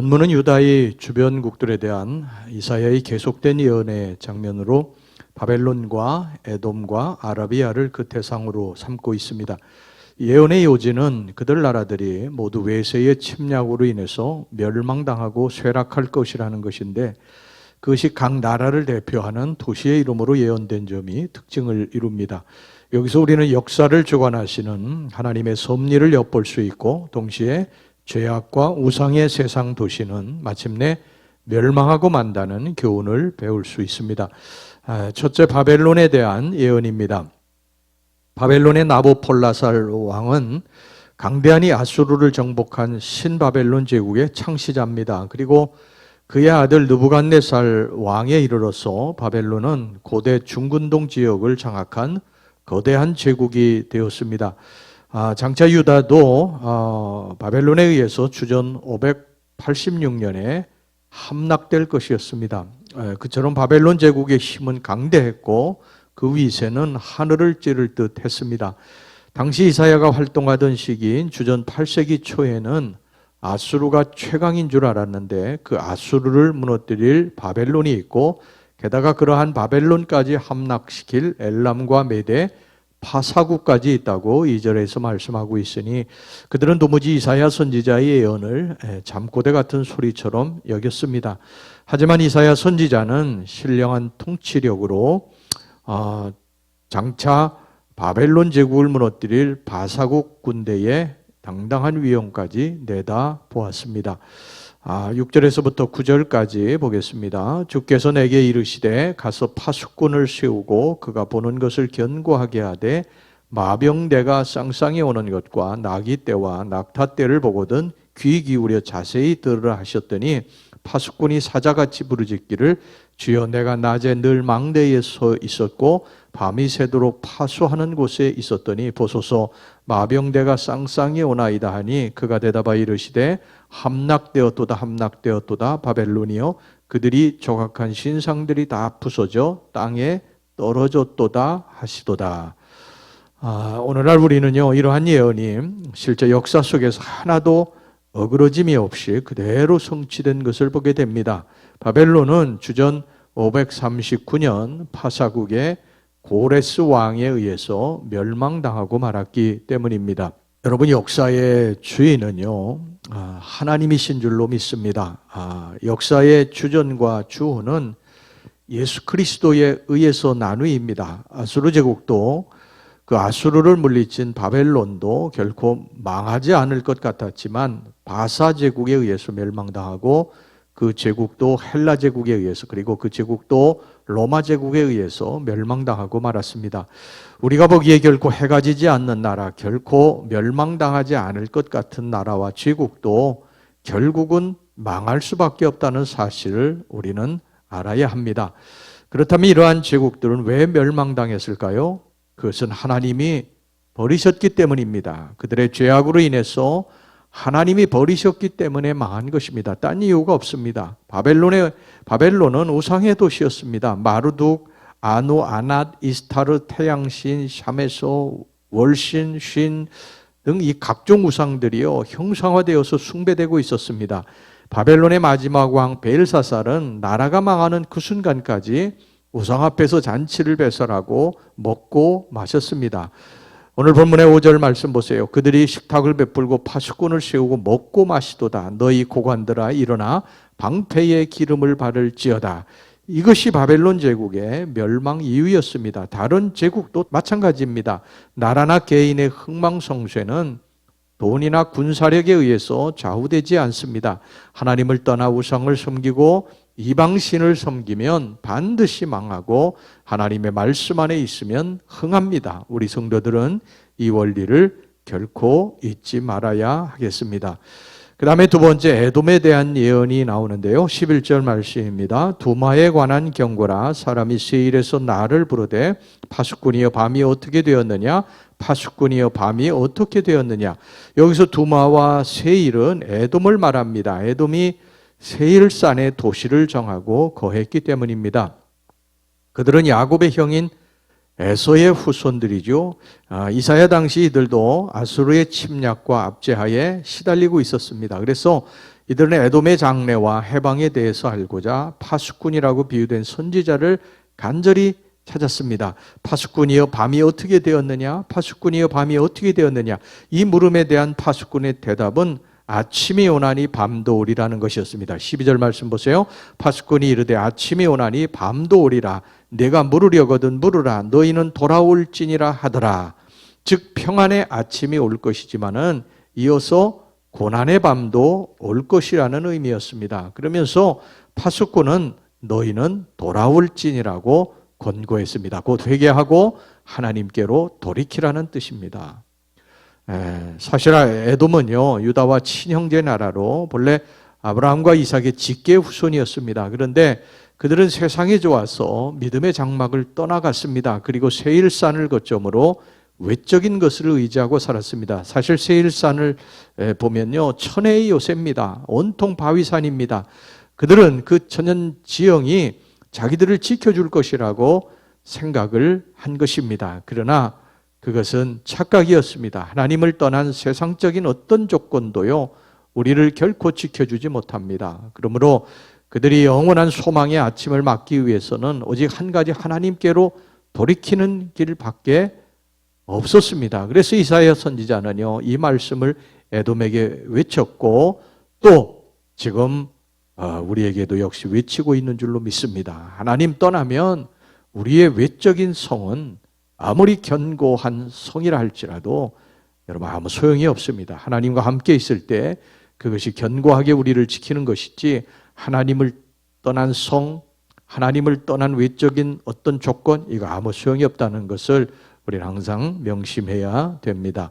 본문은 유다의 주변국들에 대한 이사야의 계속된 예언의 장면으로 바벨론과 에돔과 아라비아를 그 대상으로 삼고 있습니다. 예언의 요지는 그들 나라들이 모두 외세의 침략으로 인해서 멸망당하고 쇠락할 것이라는 것인데 그것이 각 나라를 대표하는 도시의 이름으로 예언된 점이 특징을 이룹니다. 여기서 우리는 역사를 주관하시는 하나님의 섭리를 엿볼 수 있고 동시에 죄악과 우상의 세상 도시는 마침내 멸망하고 만다는 교훈을 배울 수 있습니다. 아, 첫째 바벨론에 대한 예언입니다. 바벨론의 나보폴라살 왕은 강대한이 아수르를 정복한 신바벨론 제국의 창시자입니다. 그리고 그의 아들 느부갓네살 왕에 이르러서 바벨론은 고대 중근동 지역을 장악한 거대한 제국이 되었습니다. 아, 장차 유다도 어, 바벨론에 의해서 주전 586년에 함락될 것이었습니다. 에, 그처럼 바벨론 제국의 힘은 강대했고 그 위세는 하늘을 찌를 듯 했습니다. 당시 이사야가 활동하던 시기인 주전 8세기 초에는 아수르가 최강인 줄 알았는데 그 아수르를 무너뜨릴 바벨론이 있고 게다가 그러한 바벨론까지 함락시킬 엘람과 메대 파사국까지 있다고 이절에서 말씀하고 있으니 그들은 도무지 이사야 선지자의 예언을 잠꼬대 같은 소리처럼 여겼습니다. 하지만 이사야 선지자는 신령한 통치력으로 어, 장차 바벨론 제국을 무너뜨릴 바사국 군대의 당당한 위험까지 내다 보았습니다. 아, 6절에서부터 9절까지 보겠습니다. 주께서 내게 이르시되 가서 파수꾼을 세우고 그가 보는 것을 견고하게 하되 마병대가 쌍쌍이 오는 것과 나기 때와 낙타 때를 보거든 귀 기울여 자세히 들으라 하셨더니 파수꾼이 사자같이 부르짖기를 주여 내가 낮에 늘 망대에 서 있었고 밤이 새도록 파수하는 곳에 있었더니 보소서 마병대가 쌍쌍이 오나이다 하니 그가 대답하 이르시되 함락되었도다 함락되었도다 바벨론이요 그들이 조각한 신상들이 다 부서져 땅에 떨어졌도다 하시도다. 아, 오늘날 우리는요 이러한 예언이 실제 역사 속에서 하나도 어그러짐이 없이 그대로 성취된 것을 보게 됩니다. 바벨론은 주전 539년 파사국의 고레스 왕에 의해서 멸망당하고 말았기 때문입니다. 여러분 역사의 주인은요 아, 하나님이신 줄로 믿습니다. 아, 역사의 주전과 주호는 예수 그리스도에 의해서 나누입니다. 아수르 제국도 그 아수르를 물리친 바벨론도 결코 망하지 않을 것 같았지만 바사 제국에 의해서 멸망당하고 그 제국도 헬라 제국에 의해서 그리고 그 제국도 로마 제국에 의해서 멸망당하고 말았습니다. 우리가 보기에 결코 해가 지지 않는 나라, 결코 멸망당하지 않을 것 같은 나라와 제국도 결국은 망할 수밖에 없다는 사실을 우리는 알아야 합니다. 그렇다면 이러한 제국들은 왜 멸망당했을까요? 그것은 하나님이 버리셨기 때문입니다. 그들의 죄악으로 인해서 하나님이 버리셨기 때문에 망한 것입니다. 딴 이유가 없습니다. 바벨론의 바벨론은 우상의 도시였습니다. 마르둑, 아노, 아낫, 이스타르, 태양신, 샤메소, 월신, 신 등 이 각종 우상들이요 형상화되어서 숭배되고 있었습니다. 바벨론의 마지막 왕 벨사살은 나라가 망하는 그 순간까지 우상 앞에서 잔치를 배설하고 먹고 마셨습니다. 오늘 본문의 5절 말씀 보세요. 그들이 식탁을 베풀고 파수꾼을 세우고 먹고 마시도다. 너희 고관들아 일어나 방패의 기름을 바를지어다. 이것이 바벨론 제국의 멸망 이유였습니다. 다른 제국도 마찬가지입니다. 나라나 개인의 흥망성쇠는 돈이나 군사력에 의해서 좌우되지 않습니다. 하나님을 떠나 우상을 섬기고 이방신을 섬기면 반드시 망하고 하나님의 말씀 안에 있으면 흥합니다. 우리 성도들은 이 원리를 결코 잊지 말아야 하겠습니다. 그 다음에 두 번째 에돔에 대한 예언이 나오는데요. 11절 말씀입니다. 두마에 관한 경고라 사람이 세일에서 나를 부르되 파수꾼이여 밤이 어떻게 되었느냐 파수꾼이여 밤이 어떻게 되었느냐 여기서 두마와 세일은 에돔을 말합니다. 에돔이 세일산에 도시를 정하고 거했기 때문입니다. 그들은 야곱의 형인 에서의 후손들이죠. 아, 이사야 당시 이들도 아수르의 침략과 압제하에 시달리고 있었습니다. 그래서 이들은 에돔의 장래와 해방에 대해서 알고자 파수꾼이라고 비유된 선지자를 간절히 찾았습니다. 파수꾼이여 밤이 어떻게 되었느냐? 파수꾼이여 밤이 어떻게 되었느냐? 이 물음에 대한 파수꾼의 대답은 아침이 오나니 밤도 오리라는 것이었습니다. 12절 말씀 보세요. 파수꾼이 이르되 아침이 오나니 밤도 오리라. 내가 물으려거든 물으라. 너희는 돌아올지니라 하더라. 즉 평안의 아침이 올 것이지만은 이어서 고난의 밤도 올 것이라는 의미였습니다. 그러면서 파수꾼은 너희는 돌아올지니라고 권고했습니다. 곧 회개하고 하나님께로 돌이키라는 뜻입니다. 에, 사실 에돔은요 유다와 친형제 나라로 본래 아브라함과 이삭의 직계 후손이었습니다. 그런데 그들은 세상이 좋아서 믿음의 장막을 떠나갔습니다. 그리고 세일산을 거점으로 외적인 것을 의지하고 살았습니다. 사실 세일산을 보면요 천혜의 요새입니다. 온통 바위산입니다. 그들은 그 천연 지형이 자기들을 지켜줄 것이라고 생각을 한 것입니다. 그러나 그것은 착각이었습니다. 하나님을 떠난 세상적인 어떤 조건도요, 우리를 결코 지켜주지 못합니다. 그러므로 그들이 영원한 소망의 아침을 맞기 위해서는 오직 한 가지 하나님께로 돌이키는 길밖에 없었습니다. 그래서 이사야 선지자는요, 이 말씀을 에돔에게 외쳤고 또 지금 어, 우리에게도 역시 외치고 있는 줄로 믿습니다. 하나님 떠나면 우리의 외적인 성은 아무리 견고한 성이라 할지라도 여러분 아무 소용이 없습니다. 하나님과 함께 있을 때 그것이 견고하게 우리를 지키는 것이지 하나님을 떠난 성, 하나님을 떠난 외적인 어떤 조건 이거 아무 소용이 없다는 것을 우리는 항상 명심해야 됩니다.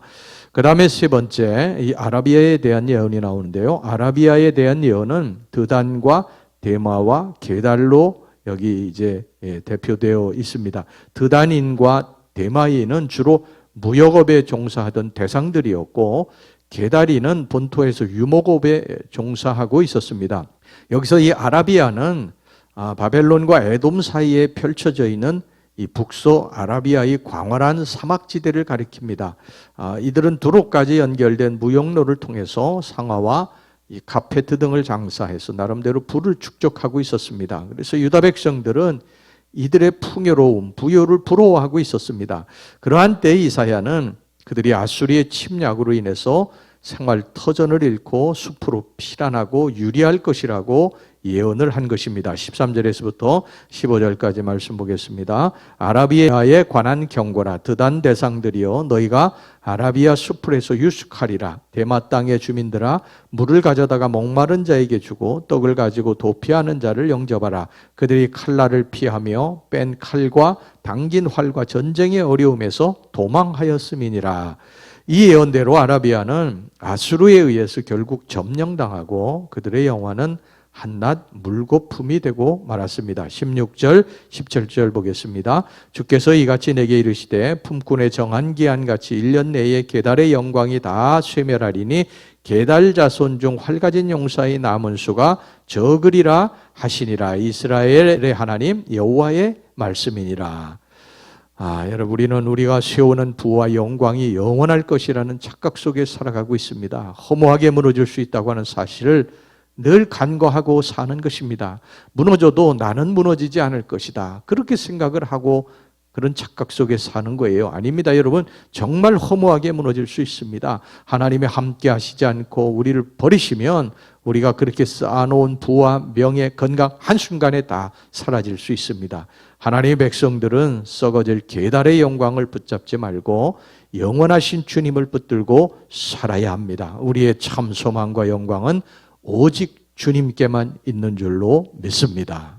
그 다음에 세 번째, 이 아라비아에 대한 예언이 나오는데요. 아라비아에 대한 예언은 드단과 대마와 게달로 여기 이제 예, 대표되어 있습니다. 드단인과 대마인은 주로 무역업에 종사하던 대상들이었고 게다리는 본토에서 유목업에 종사하고 있었습니다. 여기서 이 아라비아는 아, 바벨론과 에돔 사이에 펼쳐져 있는 이 북서 아라비아의 광활한 사막지대를 가리킵니다. 아, 이들은 두로까지 연결된 무역로를 통해서 상하와 이 카페트 등을 장사해서 나름대로 부를 축적하고 있었습니다. 그래서 유다 백성들은 이들의 풍요로움, 부여를 부러워하고 있었습니다. 그러한 때 이사야는 그들이 아수리의 침략으로 인해서 생활 터전을 잃고 숲으로 피란하고 유리할 것이라고 예언을 한 것입니다. 13절에서부터 15절까지 말씀 보겠습니다. 아라비아에 관한 경고라 드단 대상들이여 너희가 아라비아 수풀에서 유숙하리라 대마 땅의 주민들아 물을 가져다가 목마른 자에게 주고 떡을 가지고 도피하는 자를 영접하라 그들이 칼날을 피하며 뺀 칼과 당긴 활과 전쟁의 어려움에서 도망하였음이니라 이 예언대로 아라비아는 아수르에 의해서 결국 점령당하고 그들의 영화는 한낱 물거품이 되고 말았습니다. 16절, 17절 보겠습니다. 주께서 이같이 내게 이르시되 품꾼의 정한 기한 같이 1년 내에 계달의 영광이 다 쇠멸하리니 계달 자손 중 활가진 용사의 남은 수가 적으리라 하시니라 이스라엘의 하나님 여호와의 말씀이니라. 아, 여러분, 우리는 우리가 세우는 부와 영광이 영원할 것이라는 착각 속에 살아가고 있습니다. 허무하게 무너질 수 있다고 하는 사실을 늘 간과하고 사는 것입니다. 무너져도 나는 무너지지 않을 것이다. 그렇게 생각을 하고 그런 착각 속에 사는 거예요. 아닙니다, 여러분. 정말 허무하게 무너질 수 있습니다. 하나님이 함께 하시지 않고 우리를 버리시면 우리가 그렇게 쌓아놓은 부와 명예, 건강 한순간에 다 사라질 수 있습니다. 하나님의 백성들은 썩어질 계달의 영광을 붙잡지 말고 영원하신 주님을 붙들고 살아야 합니다. 우리의 참 소망과 영광은 오직 주님께만 있는 줄로 믿습니다.